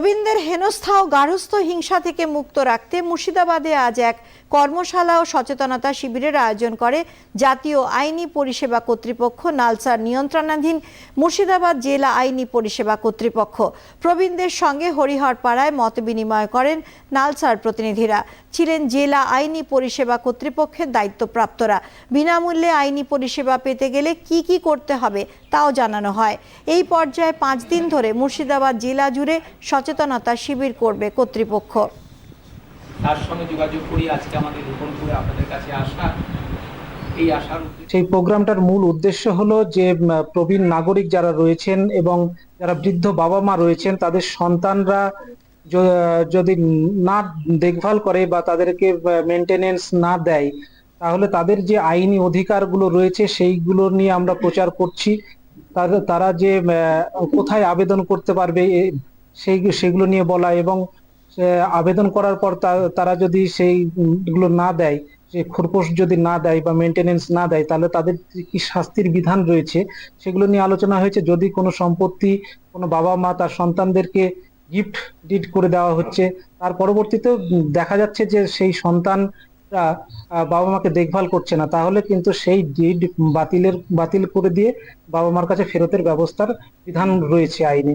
প্রবীণদের হেনস্থা ও গার্হস্থ্য হিংসা থেকে মুক্ত রাখতে মুর্শিদাবাদে আজ এক কর্মশালা ও সচেতনতা শিবিরের আয়োজন করে জাতীয় আইনি পরিষেবা কর্তৃপক্ষ, নালসার নিয়ন্ত্রণাধীন মুর্শিদাবাদ জেলা আইনি পরিষেবা কর্তৃপক্ষ। প্রবীণদের সঙ্গে হরিহরপাড়ায় মত বিনিময় করেন নালসার প্রতিনিধিরা। ছিলেন জেলা আইনি পরিষেবা কর্তৃপক্ষের দায়িত্বপ্রাপ্তরা। বিনামূল্যে আইনি পরিষেবা পেতে গেলে কি কি করতে হবে তাও জানানো হয়। এই পর্যায়ে পাঁচ দিন ধরে মুর্শিদাবাদ জেলা জুড়ে সচেতনতা শিবির করবে কর্তৃপক্ষ। তার সঙ্গে যোগাযোগ করি আজকে আমাদের রূপনপুরে আপনাদের কাছে আসা। এই আসার সেই প্রোগ্রামটার মূল উদ্দেশ্য হলো যে প্রবীণ নাগরিক যারা রয়েছেন এবং যারা বৃদ্ধ বাবা মা রয়েছেন তাদের সন্তানরা যদি না দেখভাল করে বা তাদেরকে মেনটেনেন্স না দেয় তাহলে তাদের যে আইনি অধিকারগুলো রয়েছে সেইগুলো নিয়ে আমরা প্রচার করছি। তারা যে কোথায় আবেদন করতে পারবে সেই সেগুলো নিয়ে বলা এবং আবেদন করার পর তারা যদি সেইগুলো না দেয় যে খোরপোশ যদি না দেয় বা মেনটেনেন্স না দেয়, তাহলে তাদের কি শাস্তির বিধান রয়েছে? সেগুলো নিয়ে আলোচনা হয়েছে। যদি কোনো সম্পত্তি কোনো বাবা মা তার সন্তানদেরকে গিফট ডিড করে দেওয়া হচ্ছে, তার পরবর্তীতেও উম দেখা যাচ্ছে যে সেই সন্তানরা বাবা মাকে দেখভাল করছে না। তাহলে কিন্তু সেই ডিড বাতিলের, বাতিল করে দিয়ে বাবা মার কাছে ফেরতের ব্যবস্থার বিধান রয়েছে আইনে।